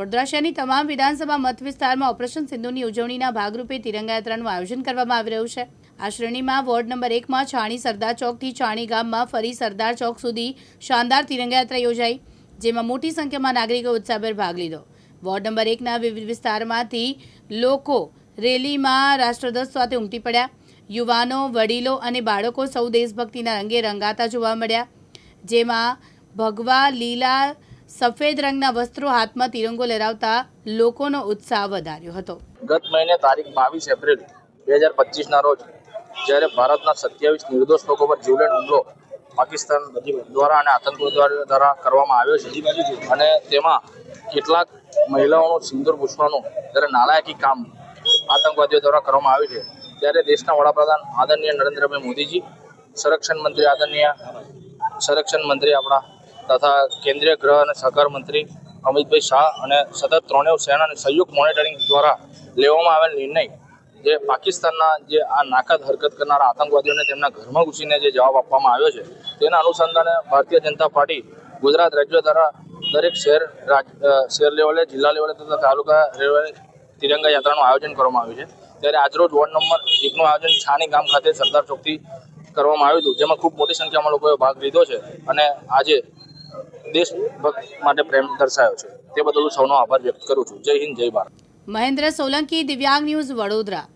વડોદરા શહેરની તમામ વિધાનસભા મત વિસ્તારમાં ઓપરેશન સિંધુની ઉજવણીના ભાગરૂપે તિરંગા યાત્રાનું આયોજન કરવામાં આવી રહ્યું છે. આ શ્રેણીમાં વોર્ડ નંબર એકમાં છાણી સરદાર ચોકથી છાણી ગામમાં ફરી સરદાર ચોક સુધી શાનદાર તિરંગા યાત્રા યોજાઈ, જેમાં મોટી સંખ્યામાં નાગરિકો ઉત્સાહભેર ભાગ લીધો. વોર્ડ નંબર એકના વિવિધ વિસ્તારમાંથી લોકો રેલીમાં રાષ્ટ્રધ્વજ સાથે ઉમટી પડ્યા. યુવાનો, વડીલો અને બાળકો સૌ દેશભક્તિના રંગે રંગાતા જોવા મળ્યા. જેમાં ભગવા, લીલા સફેદ રંગના વસ્ત્રો હાથમાં તિરંગો લહેરાવતા લોકોનો ઉત્સાહ વધાર્યો હતો. ગત મહિને તારીખ બાવીસ એપ્રિલ બે હજાર પચીસના રોજ જ્યારે ભારતના સત્યાવીસ નિર્દોષ લોકો પર જીવલેણ હુમલો પાકિસ્તાન દ્વારા અને આતંકવાદીઓ દ્વારા કરવામાં આવ્યો છે અને તેમાં કેટલાક મહિલાઓનું સિંદૂર પૂછવાનું જ્યારે નાલાયકી કામ આતંકવાદીઓ દ્વારા કરવામાં આવ્યું છે ત્યારે દેશના વડાપ્રધાન આદરણીય નરેન્દ્રભાઈ મોદીજી, સંરક્ષણ મંત્રી આદરણીય, સંરક્ષણ મંત્રી આપણા તથા કેન્દ્રીય ગૃહ અને સહકાર મંત્રી અમિતભાઈ શાહ અને સતત ત્રણેય સેનાની સંયુક્ત મોનિટરિંગ દ્વારા લેવામાં આવેલ નિર્ણય જે પાકિસ્તાનના જે આ નાકદ હરકત કરનારા આતંકવાદીઓને તેમના ઘરમાં ઘૂસીને જે જવાબ આપવામાં આવ્યો છે, તેના અનુસંધાને ભારતીય જનતા પાર્ટી ગુજરાત રાજ્ય દ્વારા દરેક શહેર શહેર લેવલે, જિલ્લા લેવલે તથા તાલુકા લેવલે તિરંગા યાત્રાનું આયોજન કરવામાં આવ્યું છે. ત્યારે આજરોજ વોર્ડ નંબર એકનું આયોજન છાની ગામ ખાતે સરદાર ચોકથી કરવામાં આવ્યું હતું, જેમાં ખૂબ મોટી સંખ્યામાં લોકોએ ભાગ લીધો છે અને આજે દેશભક્ત માટે પ્રેમ દર્શાવ્યો છે. તે બદલ હું સૌનો આભાર વ્યક્ત કરું છું. જય હિન્દ, જય ભારત. મહેન્દ્ર સોલંકી, દિવ્યાંગ ન્યૂઝ વડોદરા.